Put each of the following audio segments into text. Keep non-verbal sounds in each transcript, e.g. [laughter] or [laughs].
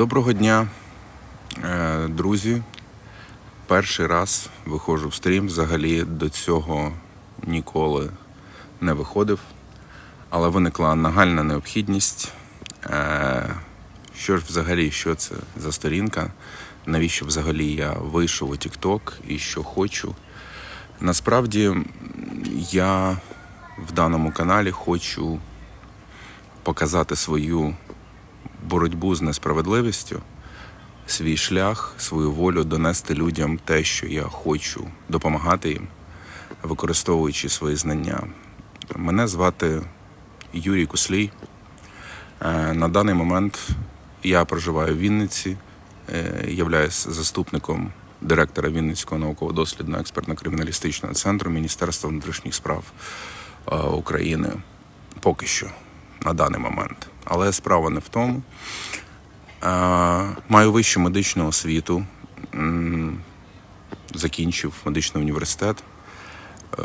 Доброго дня, е, друзі. Перший раз виходжу в стрім. Взагалі до цього ніколи не виходив. Але виникла нагальна необхідність. Е, Що ж взагалі, що це за сторінка? Навіщо взагалі я вийшов у TikTok і що хочу? Насправді я в даному каналі хочу показати свою боротьбу з несправедливістю, свій шлях, свою волю донести людям те, що я хочу, допомагати їм, використовуючи свої знання. Мене звати Юрій Куслій. Е, На даний момент я проживаю в Вінниці, е, являюсь заступником директора Вінницького науково-дослідного експертно-криміналістичного центру Міністерства внутрішніх справ е, України. Поки що, на даний момент. Але справа не в тому. Е, Маю вищу медичну освіту, закінчив медичний університет, е,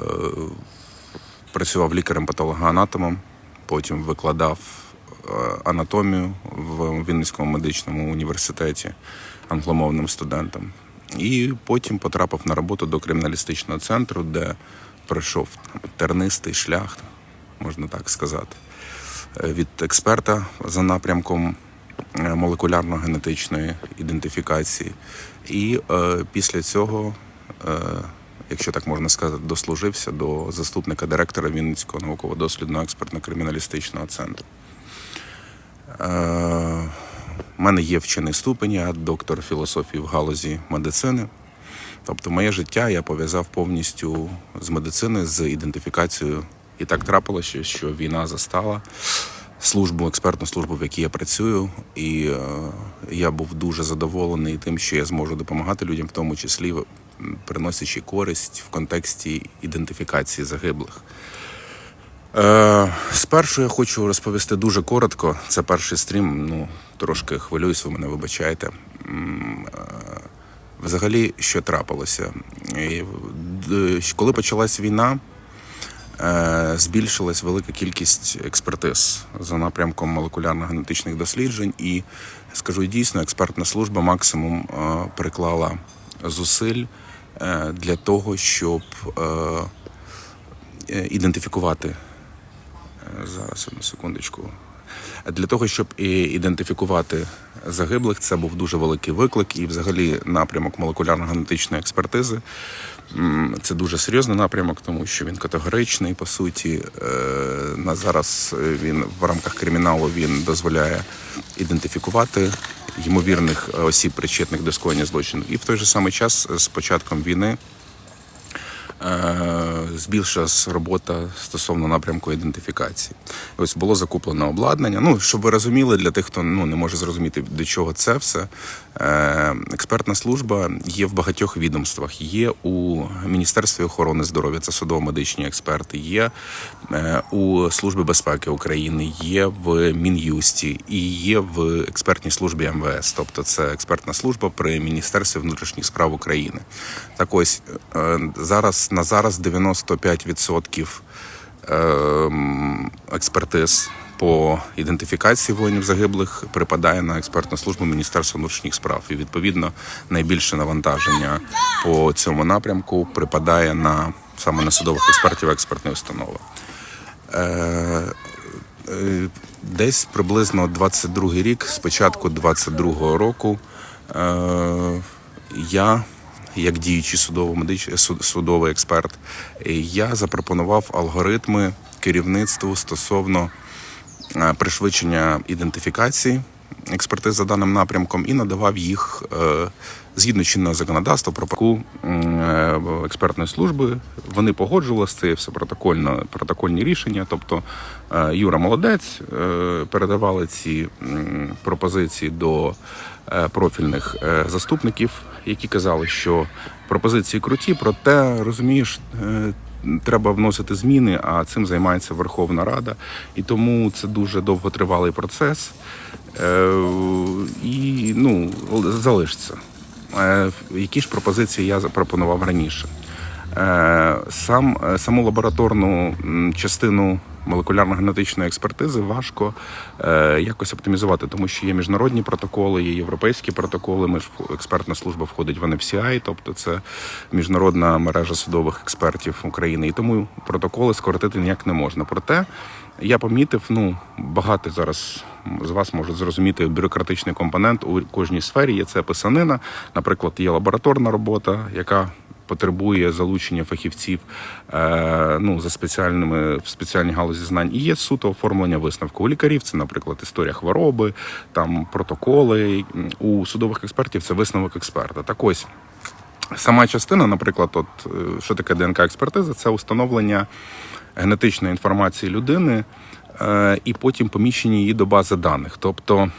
працював лікарем-патологоанатомом, потім викладав е, анатомію в Вінницькому медичному університеті англомовним студентом. І потім потрапив на роботу до криміналістичного центру, де пройшов тернистий шлях, можна так сказати, від експерта за напрямком е, молекулярно-генетичної ідентифікації. І е, після цього, е, якщо так можна сказати, дослужився до заступника директора Вінницького науково-дослідного експертно-криміналістичного центру. Е, у мене є вчений ступень, я доктор філософії в галузі медицини. Тобто, моє життя я пов'язав повністю з медициною, з ідентифікацією. І так трапилося, що війна застала службу, експертну службу, в якій я працюю. І е, я був дуже задоволений тим, що я зможу допомагати людям, в тому числі приносячи користь в контексті ідентифікації загиблих. Е, спершу я хочу розповісти дуже коротко. Це перший стрім. Ну трошки хвилююсь, ви мене вибачаєте. Е, Взагалі, що трапилося? Коли почалась війна, е, збільшилась велика кількість експертиз за напрямком молекулярно-генетичних досліджень, і скажу дійсно, експертна служба максимум е, приклала зусиль е, для того, щоб е, е, ідентифікувати Е, Зараз одну секундочку. Для того, щоб ідентифікувати загиблих, це був дуже великий виклик. І взагалі напрямок молекулярно-генетичної експертизи це дуже серйозний напрямок, тому що він категоричний. По суті, Е, на зараз він в рамках криміналу він дозволяє ідентифікувати ймовірних осіб, причетних до скоєння злочину. І в той же самий час з початком війни е, збільшилась робота стосовно напрямку ідентифікації. Ось було закуплено обладнання. Ну, щоб ви розуміли, для тих, хто ну, не може зрозуміти, до чого це все. Е, експертна служба є в багатьох відомствах. Є у Міністерстві охорони здоров'я, це судово-медичні експерти, є е, у Службі безпеки України, є в Мін'юсті і є в експертній службі МВС. Тобто це експертна служба при Міністерстві внутрішніх справ України. Так ось е, зараз на зараз 95% ем, експертиз по ідентифікації воїнів загиблих припадає на експертну службу Міністерства внутрішніх справ. І відповідно найбільше навантаження по цьому напрямку припадає на саме на судових експертів експертної установи. Е, е, Десь приблизно 22 рік, з початку 22 року, е, я, як діючий судово-медич... судовий експерт, я запропонував алгоритми керівництву стосовно пришвидшення ідентифікації експертиз за даним напрямком і надавав їх е, згідно чинного законодавства про таку е, експертної служби. Вони погоджували це все протокольно, протокольні рішення. Тобто е, Юра молодець е, передавали ці пропозиції до е, профільних е, заступників, які казали, що пропозиції круті, проте розумієш. Треба вносити зміни, а цим займається Верховна Рада, і тому це дуже довготривалий процес. Е, і ну, залишиться. Е, які ж пропозиції я запропонував раніше? Е, сам, саму лабораторну частину молекулярно-генетичної експертизи важко е, якось оптимізувати, тому що є міжнародні протоколи, є європейські протоколи. Ми експертна служба входить в NFCI, тобто це міжнародна мережа судових експертів України. І тому протоколи скоротити ніяк не можна. Проте я помітив, ну багато зараз з вас можуть зрозуміти бюрократичний компонент у кожній сфері. Є це писанина. Наприклад, є лабораторна робота, яка потребує залучення фахівців е, ну, за спеціальними в спеціальній галузі знань. І є суто оформлення висновку. У лікарів це, наприклад, історія хвороби, там протоколи. У судових експертів це висновок експерта. Так ось. Сама частина, наприклад, от е, що таке ДНК-експертиза, це установлення генетичної інформації людини е, і потім поміщення її до бази даних. Тобто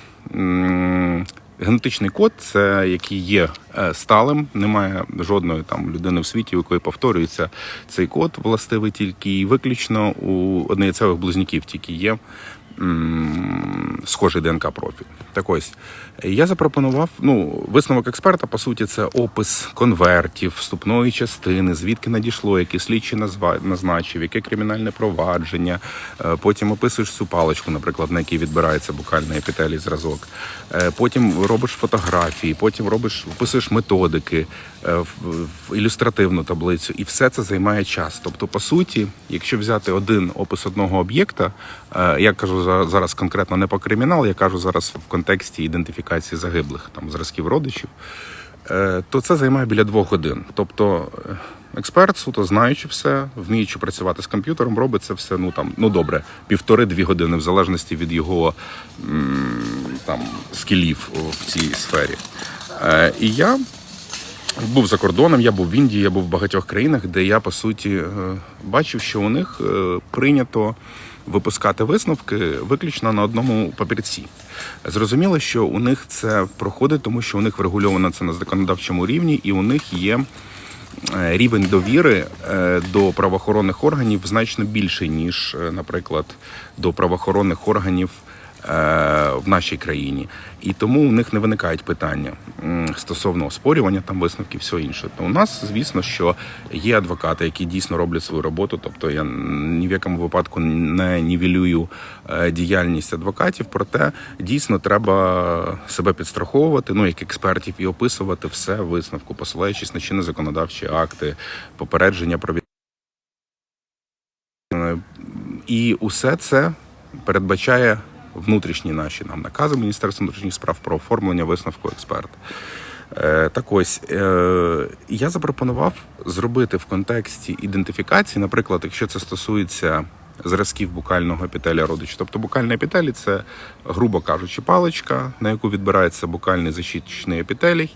генетичний код, це який є е, сталим, немає жодної там людини в світі, у якої повторюється цей код, властивий тільки і виключно у однояйцевих близнюків тільки є схожий ДНК профіль. Так ось я запропонував ну, висновок експерта, по суті, це опис конвертів, вступної частини, звідки надійшло, які слідчі назначив, яке кримінальне провадження. Е, Потім описуєш цю паличку, наприклад, на якій відбирається букальний епітелій зразок. Е, Потім робиш фотографії, потім робиш, описуєш методики, в- в ілюстративну таблицю, і все це займає час. Тобто, по суті, якщо взяти один опис одного об'єкта, е, я кажу за- зараз конкретно не по кримінал, я кажу зараз в контексті ідентифікації загиблих там зразків родичів, е, то це займає біля двох годин. Тобто е, експерт, суто знаючи все, вміючи працювати з комп'ютером, робить це все ну там ну добре, півтори-дві години, в залежності від його там скілів в цій сфері. Е, І я був за кордоном, я був в Індії, я був в багатьох країнах, де я по суті е, бачив, що у них е, прийнято випускати висновки виключно на одному папірці. Зрозуміло, що у них це проходить, тому що у них врегульовано це на законодавчому рівні, і у них є е, рівень довіри до правоохоронних органів значно більший, ніж, наприклад, до правоохоронних органів в нашій країні. І тому у них не виникають питання стосовно оспорювання там висновків, все інше. То у нас, звісно, що є адвокати, які дійсно роблять свою роботу. Тобто я ні в якому випадку не нівелюю е, діяльність адвокатів. Проте дійсно треба себе підстраховувати, ну як експертів, і описувати все висновку, посилаючись на чинні законодавчі акти, попередження про від- Е, і усе це передбачає внутрішні наші нам накази Міністерства внутрішніх справ про оформлення висновку експерта. Е, Так ось е, я запропонував зробити в контексті ідентифікації, наприклад, якщо це стосується зразків букального епітелія родича. Тобто букальний епітелій це, грубо кажучи, паличка, на яку відбирається букальний защитний епітелій.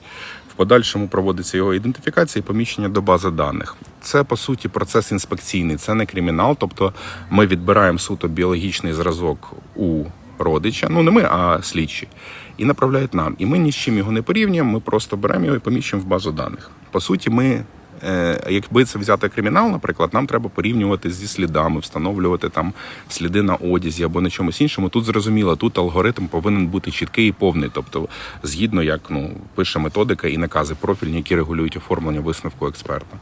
В подальшому проводиться його ідентифікація і поміщення до бази даних. Це по суті процес інспекційний, це не кримінал. Тобто ми відбираємо суто біологічний зразок у родича, ну не ми, а слідчі, і направляють нам. І ми ні з чим його не порівнюємо, ми просто беремо його і поміщуємо в базу даних. По суті, ми. Е, Якби це взяти кримінал, наприклад, нам треба порівнювати зі слідами, встановлювати там сліди на одязі або на чомусь іншому. Тут зрозуміло, тут алгоритм повинен бути чіткий і повний, тобто згідно як ну пише методика і накази профільні, які регулюють оформлення висновку експерта.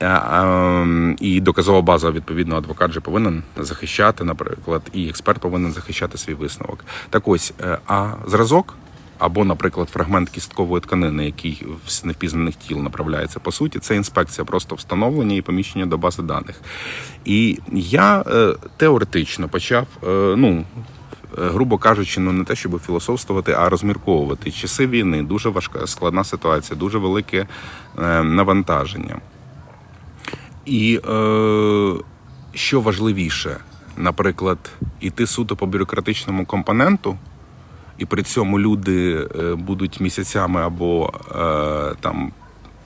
Е, ем, І доказова база, відповідно, адвокат же повинен захищати, наприклад, і експерт повинен захищати свій висновок. Так ось, е, а зразок. Або, наприклад, фрагмент кісткової тканини, який з невпізнаних тіл направляється. По суті, це інспекція, просто встановлення і поміщення до бази даних. І я е, теоретично почав, е, ну. е, Грубо кажучи, ну не те, щоб філософствувати, а розмірковувати. Часи війни дуже важка складна ситуація, дуже велике е, навантаження. І е, що важливіше, наприклад, іти суто по бюрократичному компоненту, і при цьому люди е, будуть місяцями або е, там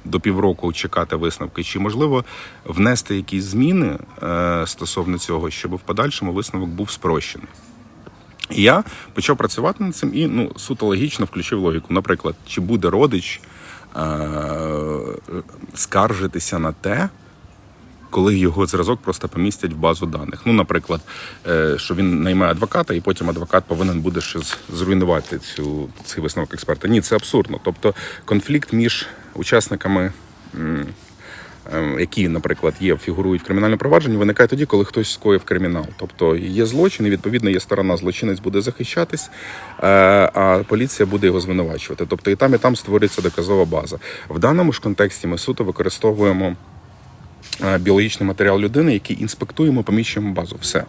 до півроку чекати висновки, чи можливо внести якісь зміни е, стосовно цього, щоб в подальшому висновок був спрощений. І я почав працювати над цим і ну, суто логічно включив логіку. Наприклад, чи буде родич е- скаржитися на те, коли його зразок просто помістять в базу даних. Ну, наприклад, е, що він наймає адвоката, і потім адвокат повинен буде ще зруйнувати цю цей висновок експерта. Ні, це абсурдно. Тобто конфлікт між учасниками ем, які, наприклад, є, фігурують в кримінальному провадженні, виникає тоді, коли хтось скоїв кримінал. Тобто є злочин, і відповідно є сторона, злочинець буде захищатись, е, а поліція буде його звинувачувати. Тобто і там, і там створюється доказова база. В даному ж контексті ми суто використовуємо біологічний матеріал людини, який інспектуємо, поміщуємо базу. Все.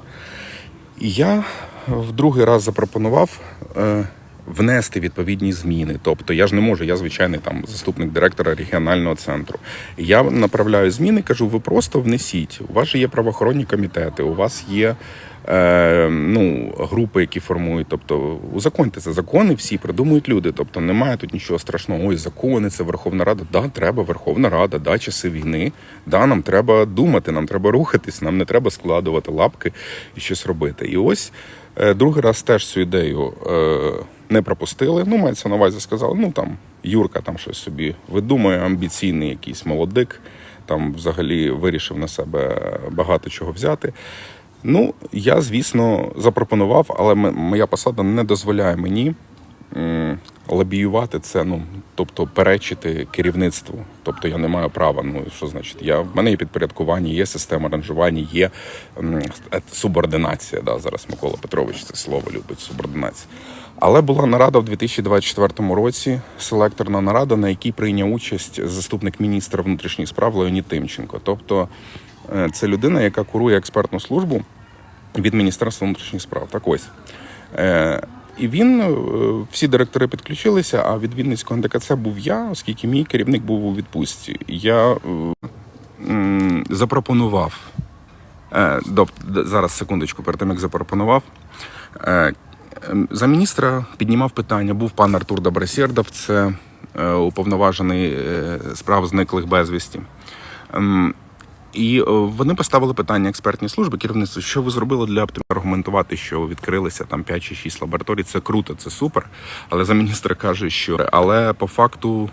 Я в другий раз запропонував е, внести відповідні зміни. Тобто я ж не можу, я звичайний там заступник директора регіонального центру. Я направляю зміни, кажу, ви просто внесіть. У вас же є правоохоронні комітети, у вас є. Е, ну, групи, які формують, тобто узаконьте це закони, всі придумують люди. Тобто немає тут нічого страшного. Ой, закони, це Верховна Рада. Да, треба Верховна Рада, да, часи війни. Да, нам треба думати, нам треба рухатись, нам не треба складувати лапки і щось робити. І ось е, другий раз теж цю ідею е, не пропустили. Ну, мається на увазі, сказали, ну там Юрка там щось собі видумує, амбіційний якийсь молодик. Там взагалі вирішив на себе багато чого взяти. Ну, я, звісно, запропонував, але моя посада не дозволяє мені лобіювати це, ну, тобто перечити керівництву. Тобто я не маю права. Ну, що значить? Я, в мене є підпорядкування, є система ранжування, є е, субординація. Да, зараз Микола Петрович це слово любить, субординація. Але була нарада в 2024 році, селекторна нарада, на якій прийняв участь заступник міністра внутрішніх справ Леонід Тимченко. Тобто е, це людина, яка курує експертну службу від Міністерства внутрішніх справ. Так ось. Е, і він, е, всі директори підключилися, а від Вінницького НДКЦ був я, оскільки мій керівник був у відпустці. Я запропонував. Зараз секундочку, перед тим як запропонував. Ем, За міністра піднімав питання. Був пан Артур Добросєрдов, це е, уповноважений е, справ зниклих безвісті. Ем, І е, вони поставили питання експертній служби, керівництву, що ви зробили для аргументувати, що відкрилися там 5 чи 6 лабораторій. Це круто, це супер. Але за міністра каже, що але по факту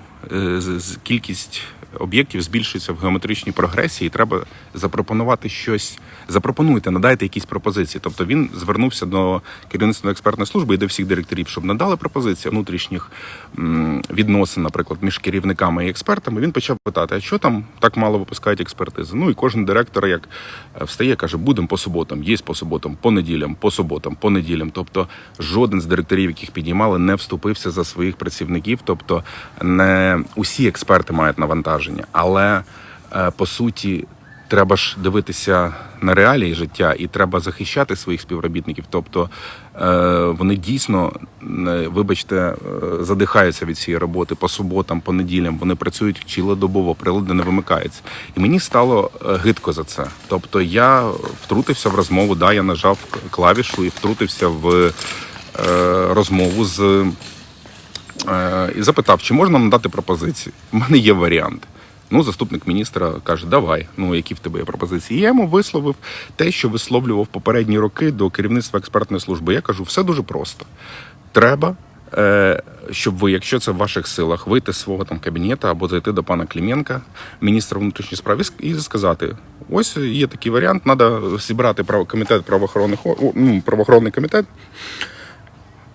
кількість об'єктів збільшується в геометричній прогресії, і треба запропонувати щось. Запропонуйте, надайте якісь пропозиції. Тобто він звернувся до керівництва експертної служби і до всіх директорів, щоб надали пропозиції внутрішніх відносин, наприклад, між керівниками і експертами. Він почав питати, а що там так мало випускають експертизи? Ну і кожен директор, як е, встає, каже, будемо по суботам, є по суботам, по неділям, по суботам, по неділям. Тобто жоден з директорів, яких піднімали, не вступився за своїх працівників. Тобто не усі експерти мають навантаження, але е, по суті. Треба ж дивитися на реалії життя, і треба захищати своїх співробітників. Тобто е, вони дійсно, е, вибачте, задихаються від цієї роботи по суботам, по неділям. Вони працюють цілодобово, прилади не вимикаються. І мені стало гидко за це. Тобто я втрутився в розмову, да, я нажав клавішу і втрутився в розмову з і запитав, чи можна надати пропозиції. У мене є варіант. Ну, заступник міністра каже, давай, ну які в тебе є пропозиції. Я йому висловив те, що висловлював попередні роки до керівництва експертної служби. Я кажу, все дуже просто. Треба, е, щоб ви, якщо це в ваших силах, вийти з свого там кабінету або зайти до пана Кліменка, міністра внутрішніх справ, і сказати: ось є такий варіант, треба зібрати комітет правоохоронних ну, правоохоронний комітет.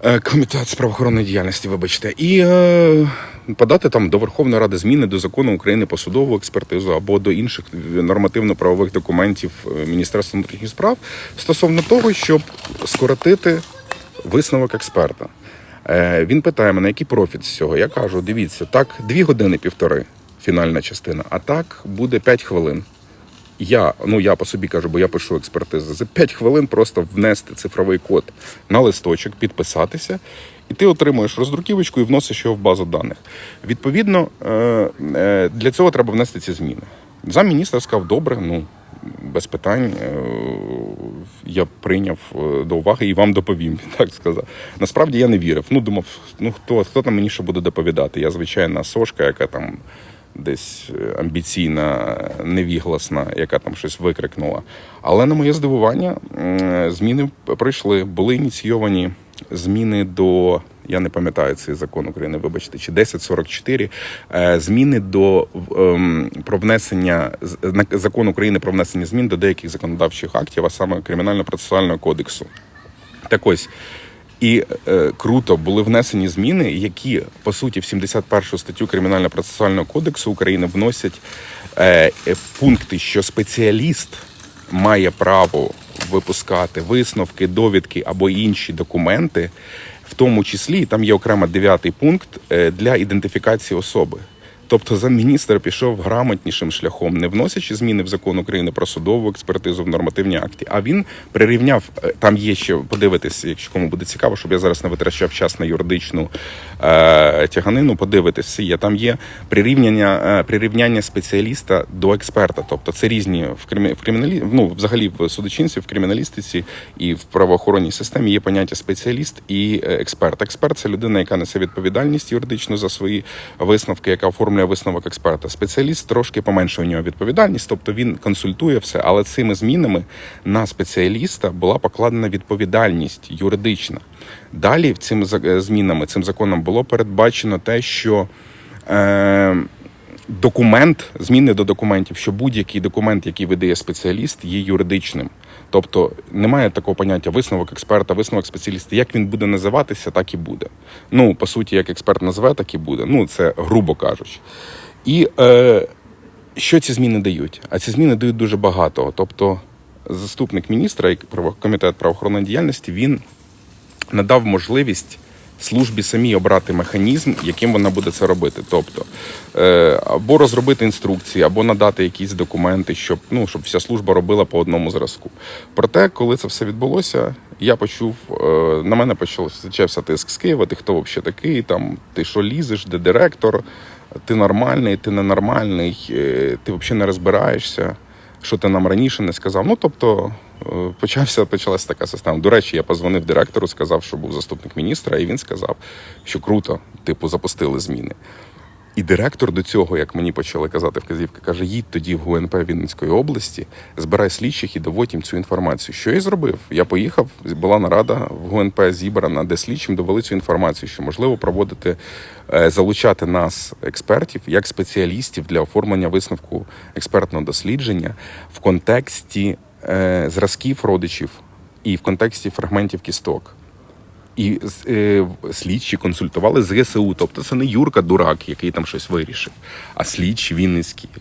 Е, Комітет з правоохоронної діяльності, вибачте, і е, подати там до Верховної Ради зміни до закону України по судову експертизу або до інших нормативно-правових документів е, Міністерства внутрішніх справ стосовно того, щоб скоротити висновок експерта. Е, він питає мене, який профіт з цього. Я кажу: дивіться, так, дві години півтори фінальна частина, а так буде 5 хвилин. Я, ну я по собі кажу, бо я пишу експертизи. За 5 хвилин просто внести цифровий код на листочок, підписатися, і ти отримуєш роздруківочку і вносиш його в базу даних. Відповідно, е, е, для цього треба внести ці зміни. Замміністра сказав, добре, ну без питань. е, Я прийняв до уваги і вам доповім. Так сказав. Насправді я не вірив. Ну, думав, ну хто, хто там мені ще буде доповідати? Я звичайна сошка, яка там десь е, амбіційна, невігласна, яка там щось викрикнула. Але на моє здивування, зміни пройшли. Були ініційовані зміни до. Я не пам'ятаю цей закон України, вибачте, чи 1044, е, зміни до ем, про внесення закон України про внесення змін до деяких законодавчих актів, а саме кримінально-процесуального кодексу. Так ось І е, круто були внесені зміни, які по суті в 71 статтю Кримінально-процесуального кодексу України вносять е, е, пункти, що спеціаліст має право випускати висновки, довідки або інші документи, в тому числі там є окремо дев'ятий пункт е, для ідентифікації особи. Тобто замміністр пішов грамотнішим шляхом, не вносячи зміни в закон України про судову експертизу в нормативні акти. А він прирівняв е, там. Є ще подивитись, якщо кому буде цікаво, щоб я зараз не витрачав час на юридичну е, тяганину. Подивитись, є. Там є прирівняння е, прирівняння спеціаліста до експерта. Тобто це різні в кримі, в криміналі, ну взагалі в судочинстві, в криміналістиці і в правоохоронній системі є поняття спеціаліст і е, експерт. Експерт це людина, яка несе відповідальність юридичну за свої висновки, яка оформлює висновок експерта. Спеціаліст трошки поменше у нього відповідальність, тобто він консультує все. Але цими змінами на спеціаліста була покладена відповідальність юридична. Далі цим за- е, змінами, цим законом було передбачено те, що. Е, Документ, зміни до документів, що будь-який документ, який видає спеціаліст, є юридичним. Тобто немає такого поняття висновок експерта, висновок спеціаліста. Як він буде називатися, так і буде. Ну, по суті, як експерт назве, так і буде. Ну, це грубо кажучи. І е, що ці зміни дають? А ці зміни дають дуже багато. Тобто, заступник міністра комітет правоохоронної діяльності він надав можливість службі самій обрати механізм, яким вона буде це робити. Тобто е, або розробити інструкції, або надати якісь документи, щоб ну щоб вся служба робила по одному зразку. Проте, коли це все відбулося, я почув, е, на мене почався тиск з Києва. Ти хто взагалі такий? Там ти що лізеш, де директор? Ти нормальний, ти ненормальний, е, ти взагалі не розбираєшся що ти нам раніше не сказав. Ну тобто почався почалася така система. До речі, я позвонив директору, сказав, що був заступник міністра, і він сказав, що круто, типу, запустили зміни. І директор до цього, як мені почали казати вказівки, каже: їдь тоді в ГУНП Вінницької області, збирай слідчих і доводь їм цю інформацію. Що я зробив? Я поїхав, була нарада в ГУНП зібрана, де слідчим довели цю інформацію, що можливо проводити, е, залучати нас, експертів, як спеціалістів для оформлення висновку експертного дослідження в контексті е, зразків родичів і в контексті фрагментів кісток. І е, слідчі консультували з ГСУ. Тобто це не Юрка дурак, який там щось вирішив, а слідчі Вінницькі е,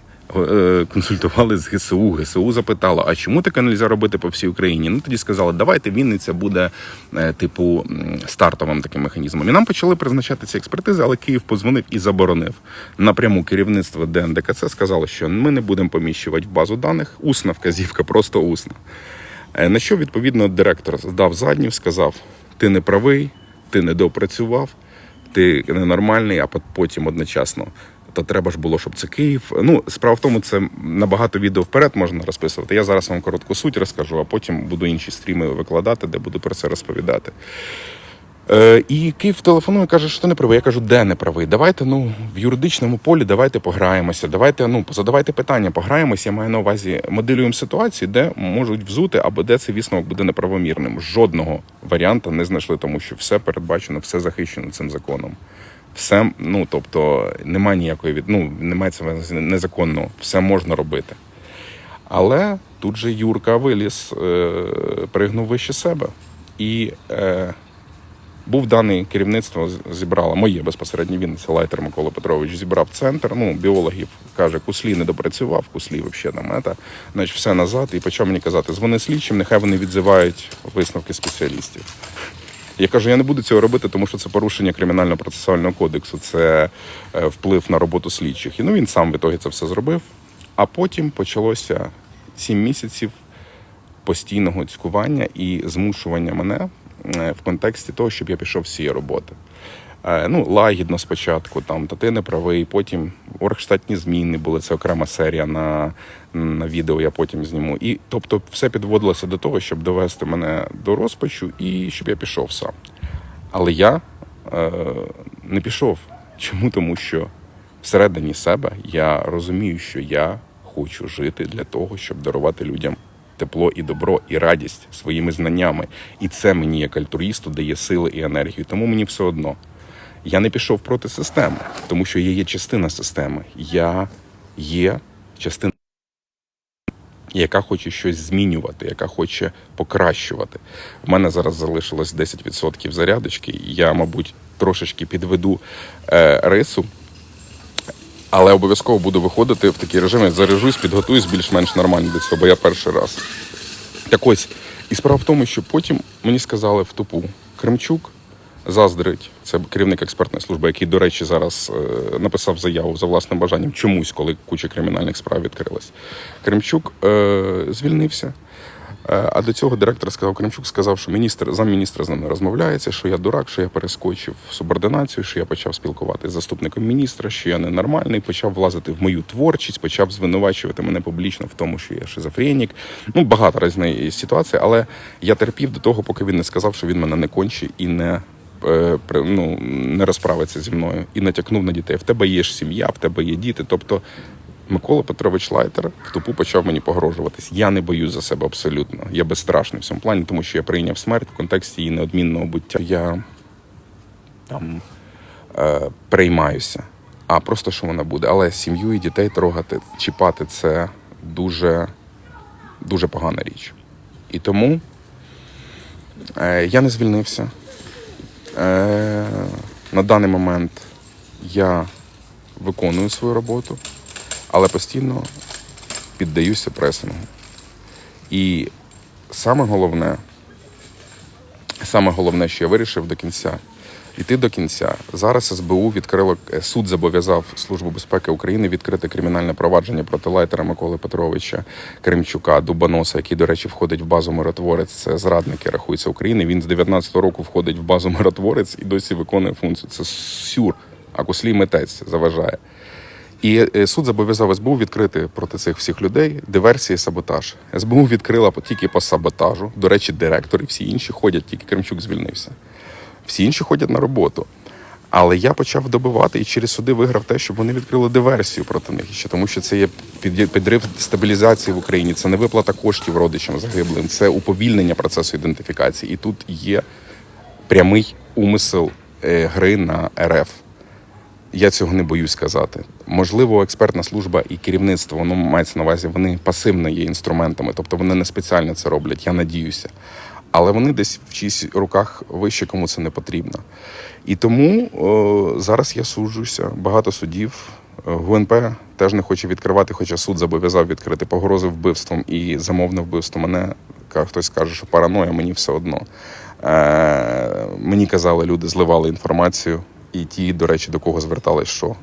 консультували з ГСУ. ГСУ запитало, а чому таке не можна робити по всій Україні? Ну тоді сказали, давайте Вінниця буде е, типу стартовим таким механізмом. І нам почали призначати ці експертизи, але Київ позвонив і заборонив. Напряму керівництво ДНДКЦ сказало, що ми не будемо поміщувати в базу даних. Усна вказівка, просто усна. Е, На що відповідно директор здав заднів, сказав: ти не правий, ти не допрацював, ти ненормальний, а потім одночасно. То треба ж було, щоб це Київ. Ну, справа в тому, це набагато відео вперед можна розписувати. Я зараз вам коротку суть розкажу, а потім буду інші стріми викладати, де буду про це розповідати. Е, і Київ телефонує, каже, що ти не правий. Я кажу, де не правий? Давайте ну в юридичному полі давайте пограємося. Давайте ну задавайте питання, пограємося. Я маю на увазі моделюємо ситуацію, де можуть взути або де цей висновок буде неправомірним. Жодного варіанта не знайшли, тому що все передбачено, все захищено цим законом. Все, ну тобто, немає ніякої від ну немає це незаконно, все можна робити. Але тут же Юрка виліз, е, пригнув вище себе. І е, був даний керівництво, зібрало моє безпосередньо він, це Лайтер Микола Петрович, зібрав центр. Ну, біологів каже, куслі не допрацював, куслі взагалі там ета, значить все назад. І почав мені казати, дзвони слідчим, нехай вони відзивають висновки спеціалістів. Я кажу, я не буду цього робити, тому що це порушення кримінально-процесуального кодексу, це е, вплив на роботу слідчих. І ну він сам в ітогі це все зробив. А потім почалося сім місяців постійного цькування і змушування мене е, в контексті того, щоб я пішов з цієї роботи. Е, Ну, лагідно спочатку, там, та ти не правий, потім оргштатні зміни були, це окрема серія на, на відео, я потім зніму. І тобто все підводилося до того, щоб довести мене до розпачу і щоб я пішов сам. Але я е, не пішов. Чому? Тому що всередині себе я розумію, що я хочу жити для того, щоб дарувати людям тепло і добро, і радість своїми знаннями. І це мені, як альтруїсту, дає сили і енергію. Тому мені все одно. Я не пішов проти системи, тому що я є частина системи. Я є частина. яка хоче щось змінювати, яка хоче покращувати. В мене зараз залишилось 10% зарядочки. Я, мабуть, трошечки підведу е, рису. Але обов'язково буду виходити в такий режим, заряжусь, підготуюсь більш-менш нормально до цього, бо я перший раз. Так ось, і справа в тому, що потім мені сказали в тупу Кремчук заздрить, це керівник експертної служби, який, до речі, зараз е, написав заяву за власним бажанням чомусь, коли куча кримінальних справ відкрилась. Кремчук е, звільнився. Е, А до цього директор сказав, Кремчук сказав, що міністр замміністра з нами розмовляється, що я дурак, що я перескочив субординацію, що я почав спілкуватися з заступником міністра, що я ненормальний, почав влазити в мою творчість, почав звинувачувати мене публічно в тому, що я шизофренік. Ну, багато різних ситуацій, але я терпів до того, поки він не сказав, що він мене не конче і не. Е, Ну, не розправиться зі мною і натякнув на дітей. В тебе є ж сім'я, в тебе є діти. Тобто Микола Петрович Лайтер в тупу почав мені погрожуватись. Я не боюсь за себе абсолютно. Я безстрашний в цьому плані, тому що я прийняв смерть в контексті її неодмінного буття. Я там е, приймаюся, а просто що вона буде. Але сім'ю і дітей трогати, чіпати це дуже, дуже погана річ. І тому е, я не звільнився. Е, на даний момент я виконую свою роботу але постійно піддаюся пресингу. І саме головне, саме головне, що я вирішив до кінця, йти до кінця. Зараз СБУ відкрило е, суд зобов'язав Службу безпеки України відкрити кримінальне провадження проти лайтера Миколи Петровича Кремчука, Дубоноса, який, до речі, входить в базу миротворець. Це зрадники рахується України. Він з 19-го року входить в базу миротворець і досі виконує функцію. Це сюр, а куслій митець заважає. І е, суд зобов'язав СБУ відкрити проти цих всіх людей диверсії, саботаж. СБУ відкрила тільки по саботажу. До речі, директор і всі інші ходять, тільки Кремчук звільнився. Всі інші ходять на роботу. Але я почав добивати і через суди виграв те, щоб вони відкрили диверсію проти них ще, тому що це є підрив стабілізації в Україні, це не виплата коштів родичам загиблим, це уповільнення процесу ідентифікації. І тут є прямий умисел е, гри на РФ. Я цього не боюсь сказати. Можливо, експертна служба і керівництво, воно мається на увазі, вони пасивно є інструментами, тобто вони не спеціально це роблять, я надіюся. Але вони десь в чиїсь руках вище, кому це не потрібно. І тому о, зараз я суджуся. Багато судів. Е, ГУНП теж не хоче відкривати, хоча суд зобов'язав відкрити погрози вбивством і замовне вбивство. Мене хтось каже, що параноя, мені все одно. Е, мені казали, люди зливали інформацію, і ті, до речі, до кого звертались, що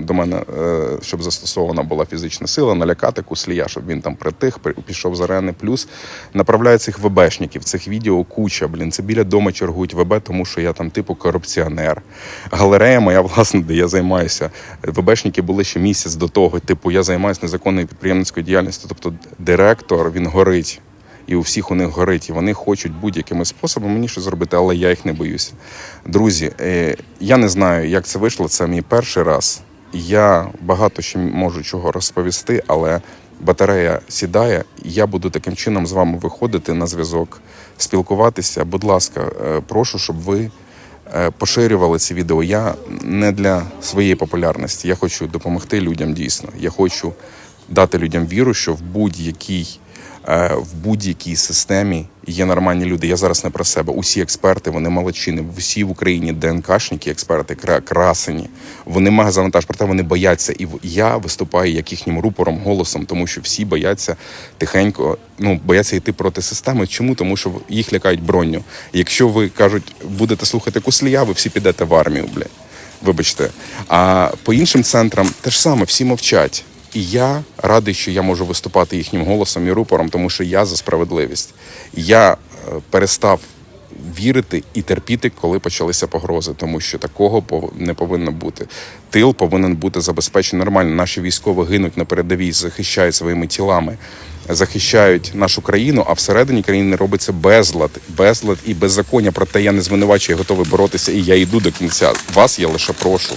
до мене, е, щоб застосована була фізична сила, налякати куслія, щоб він там притих, при- пішов з арени. Плюс направляю цих ВБшників, цих відео куча. Блін, це біля дома чергують ВБ, тому що я там типу корупціонер. Галерея моя, [laughs] власне, де я займаюся. ВБшники були ще місяць до того. Типу, я займаюся незаконною підприємницькою діяльністю. Тобто, директор він горить. І у всіх у них горить, і вони хочуть будь-якими способами мені щось зробити, але я їх не боюся. Друзі, е, я не знаю, як це вийшло. Це мій перший раз. Я багато ще можу чого розповісти, але батарея сідає. Я буду таким чином з вами виходити на зв'язок, спілкуватися. Будь ласка, е, прошу, щоб ви е, поширювали ці відео. Я не для своєї популярності. Я хочу допомогти людям дійсно. Я хочу дати людям віру, що в будь-якій в будь-якій системі є нормальні люди. Я зараз не про себе. Усі експерти, вони молодчини. Всі в Україні ДНКшники, експерти, кра- красені. Вони магазавантаж, проте вони бояться. І я виступаю як їхнім рупором, голосом, тому що всі бояться тихенько, ну бояться йти проти системи. Чому? Тому що їх лякають броню. Якщо ви кажуть, будете слухати куслія, ви всі підете в армію, бля. Вибачте. А по іншим центрам те ж саме, всі мовчать. І я радий, що я можу виступати їхнім голосом і рупором, тому що я за справедливість. Я е, перестав вірити і терпіти, коли почалися погрози, тому що такого не повинно бути. Тил повинен бути забезпечений нормально. Наші військові гинуть на передовій, захищають своїми тілами, захищають нашу країну, а всередині країни робиться безлад, безлад і беззаконня. Проте я не звинувачую, я готовий боротися, і я йду до кінця. Вас я лише прошу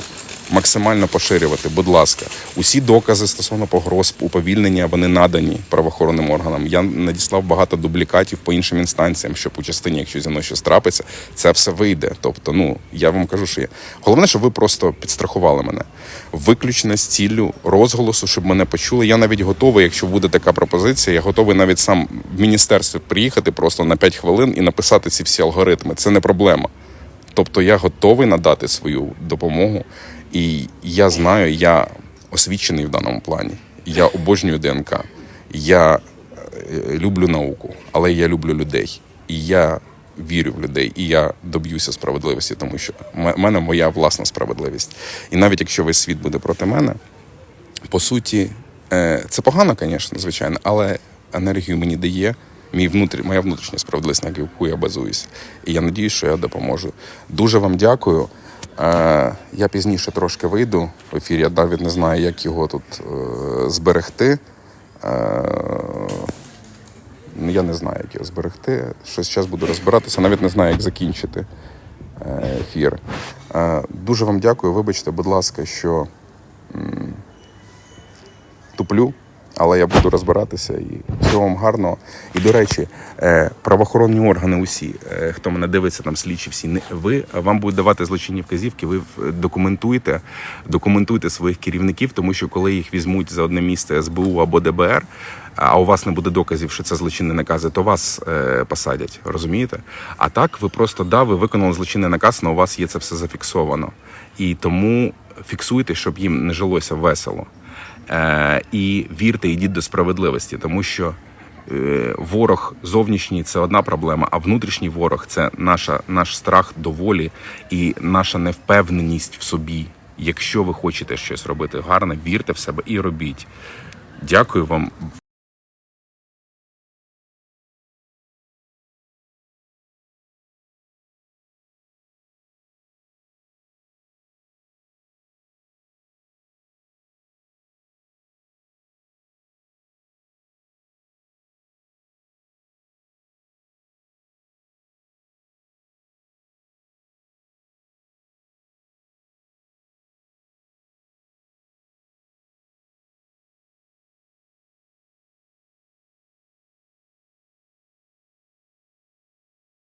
максимально поширювати. Будь ласка, усі докази стосовно погроз уповільнення вони надані правоохоронним органам. Я надіслав багато дублікатів по іншим інстанціям, щоб у частині, якщо зі мною щось трапиться, це все вийде. Тобто, ну я вам кажу, що є. головне, щоб ви просто підстрахували мене. Виключно з ціллю розголосу, щоб мене почули. Я навіть готовий, якщо буде така пропозиція, я готовий навіть сам в міністерстві приїхати просто на 5 хвилин і написати ці всі алгоритми. Це не проблема. Тобто я готовий надати свою допомогу, і я знаю, я освічений в даному плані. Я обожнюю ДНК. Я е, люблю науку, але я люблю людей. І я вірю в людей, і я доб'юся справедливості, тому що в мене моя власна справедливість. І навіть якщо весь світ буде проти мене, по суті, е, це погано, звісно, звичайно, але енергію мені дає мій внутрі, моя внутрішня справедливість, на яку я базуюся. І я надіюсь, що я допоможу. Дуже вам дякую. Я пізніше трошки вийду в ефір. Я навіть не знаю, як його тут е, зберегти. Е, я не знаю, як його зберегти. Щось зараз буду розбиратися, навіть не знаю, як закінчити е, ефір. Е, Дуже вам дякую. Вибачте, будь ласка, що м, туплю, але я буду розбиратися і всього вам гарного. І до речі, е, правоохоронні органи усі, е, хто мене дивиться, там слідчі всі, не ви вам будуть давати злочинні вказівки. Ви в- документуйте, документуйте своїх керівників, тому що коли їх візьмуть за одне місце СБУ або ДБР. А у вас не буде доказів, що це злочинні накази, то вас е, посадять, розумієте? А так ви просто да, ви виконали злочинний наказ, але у вас є це все зафіксовано. І тому фіксуйте, щоб їм не жилося весело. Е, і вірте, йдіть до справедливості, тому що е, ворог зовнішній це одна проблема, а внутрішній ворог це наша, наш страх до волі і наша невпевненість в собі. Якщо ви хочете щось робити гарне, вірте в себе і робіть. Дякую вам.